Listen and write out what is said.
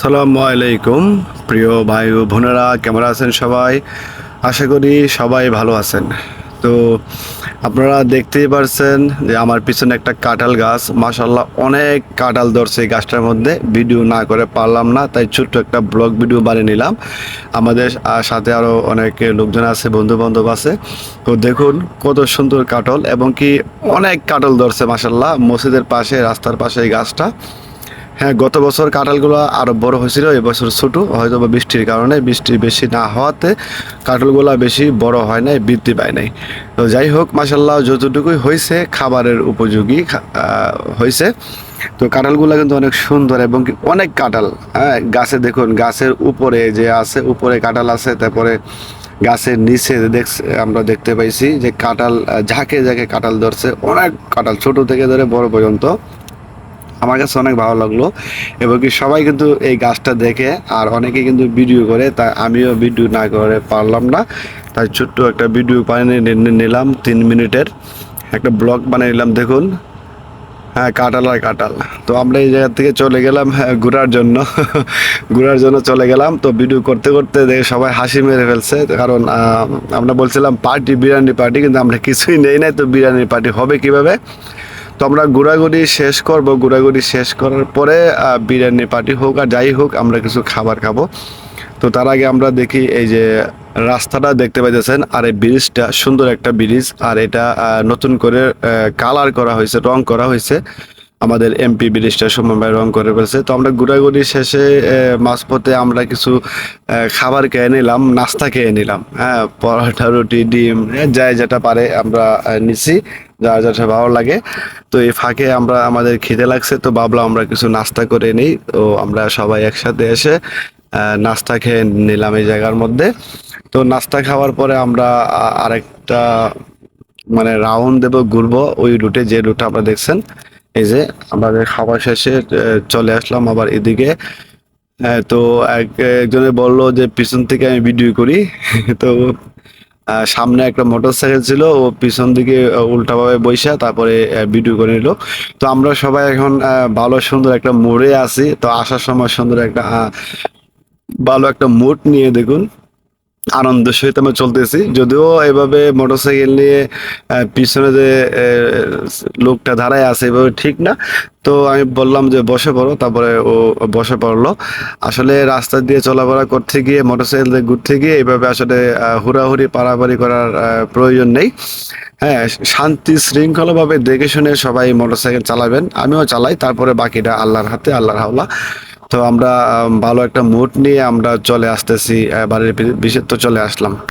আসসালামু আলাইকুম, প্রিয় ভাই ও বোনেরা, কেমন আছেন সবাই? আশা করি সবাই ভালো আছেন। তো আপনারা দেখতেই পারছেন যে আমার পিছনে একটা কাঁঠাল গাছ। মাশাল্লাহ অনেক কাঁঠাল ধরছে এই গাছটার মধ্যে। ভিডিও না করে পারলাম না, তাই ছোট্ট একটা ব্লগ ভিডিও বানিয়ে নিলাম। আমাদের সাথে আরও অনেক লোকজন আছে বন্ধু বান্ধব আছে। তো দেখুন কত সুন্দর কাঁঠাল এবং কি অনেক কাঁঠাল ধরছে মাশাল্লাহ মসজিদের পাশে, রাস্তার পাশে এই গাছটা। হ্যাঁ গত বছর কাঁঠালগুলো আরও বড় হয়েছিল এবছর ছোটো। হয়তো বা বৃষ্টির কারণে বৃষ্টি বেশি না হওয়াতে কাঁঠালগুলো বেশি বড় হয় নাই, বৃদ্ধি পায় নাই। তো যাই হোক মাসাল্লাহ যতটুকুই হয়েছে, খাবারের উপযোগী হয়েছে। তো কাঁঠালগুলো কিন্তু অনেক সুন্দর এবং অনেক কাঁঠাল হ্যাঁ গাছে দেখুন, গাছের উপরে যে আছে, উপরে কাঁঠাল আছে, তারপরে গাছের নিচে দেখ আমরা দেখতে পাইছি যে কাঁঠাল ঝাঁকে ঝাঁকে কাঁঠাল ধরছে, অনেক কাঁঠাল, ছোট থেকে ধরে বড় পর্যন্ত। আমার কাছে অনেক ভালো লাগল। এবং কি সবাই কিন্তু এই গাছটা দেখে আর অনেকে কিন্তু ভিডিও করে তাই আমিও ভিডিও না করে পারলাম না। তাই ছোট্ট একটা ভিডিও বানিয়ে নিলাম তিন মিনিটের। একটা ব্লগ বানিয়ে নিলাম দেখুন। হ্যাঁ কাটাল আর কাটাল তো আমরা এই জায়গা থেকে চলে গেলাম হ্যাঁ, ঘোরার জন্য। ঘোরার জন্য চলে গেলাম। তো ভিডিও করতে করতে দেখে সবাই হাসি মেরে ফেলছে। কারণ আমরা বলছিলাম পার্টি বিরিয়ানি পার্টি কিন্তু আমরা কিছুই নেই নাই। তো বিরিয়ানির পার্টি হবে কীভাবে? তো আমরা ঘোরাঘুরি শেষ করব। ঘোরাঘুরি শেষ করার পরে বিরিয়ানি পার্টি হোক আর যাই হোক, আমরা কিছু খাবার খাব। তো তার আগে আমরা দেখি এই যে রাস্তাটা দেখতে পাইতেছেন, আর এই ব্রিজটা সুন্দর একটা ব্রিজ আর এটা নতুন করে কালার করা হয়েছে, রং করা হয়েছে। আমাদের এমপি ব্রিজটা সময় রং করে ফেলছে। তো আমরা ঘোরাঘুরি শেষে মাঝপথে আমরা কিছু খাবার খেয়ে নিলাম, নাস্তা খেয়ে নিলাম। হ্যাঁ পরোটা, রুটি, ডিম যাই যেটা পারে আমরা নিছি। যার যেটা ভালো লাগে। তো এই ফাঁকে আমরা, আমাদের খিদে লাগছে, তো ভাবলাম আমরা কিছু নাস্তা করে নিই। তো আমরা সবাই একসাথে এসে নাস্তা খেয়ে নিলাম এই জায়গার মধ্যে। তো নাস্তা খাওয়ার পরে আমরা আরেকটা মানে রাউন্ড দেব, ঘুরবো ওই রুটে যে রুটে আপনারা দেখছেন। এই যে আমাদের খাবার শেষে চলে আসলাম আবার এদিকে। তো এক, একজনে বলল যে, পিছন থেকে আমি ভিডিও করি। তো সামনে একটা মোটরসাইকেল ছিল, ও পিছন দিকে উল্টাভাবে বৈশা তারপরে ভিডিও করে নিল। তো আমরা সবাই এখন ভালো সুন্দর একটা মোড়ে আছি। তো আসার সময় সুন্দর একটা ভালো একটা মুড নিয়ে দেখুন। আনন্দ সহিত আমরা চলতেছি। যদিও এভাবে মোটরসাইকেল নিয়ে পিছনে যে লোকটা দাঁড়ায় আছে এভাবে ঠিক না। তো আমি বললাম যে বসে পড়ো, তারপরে ও বসে পড়ল। আসলে রাস্তা দিয়ে চলাফেরা করতে গিয়ে, মোটরসাইকেল দিয়ে ঘুরতে গিয়ে এইভাবে আসলে হুড়াহুড়ি, পারাপারি করার প্রয়োজন নেই। হ্যাঁ শান্তি শৃঙ্খলাভাবে দেখে শুনে সবাই মোটরসাইকেল চালাবেন। আমিও চালাই, তারপরে বাকিটা আল্লাহর হাতে, আল্লাহর হাওলা। তো আমরা ভালো একটা মুড নিয়ে আমরা চলে আসতেছি বাড়ির বিশেষ তো চলে আসলাম।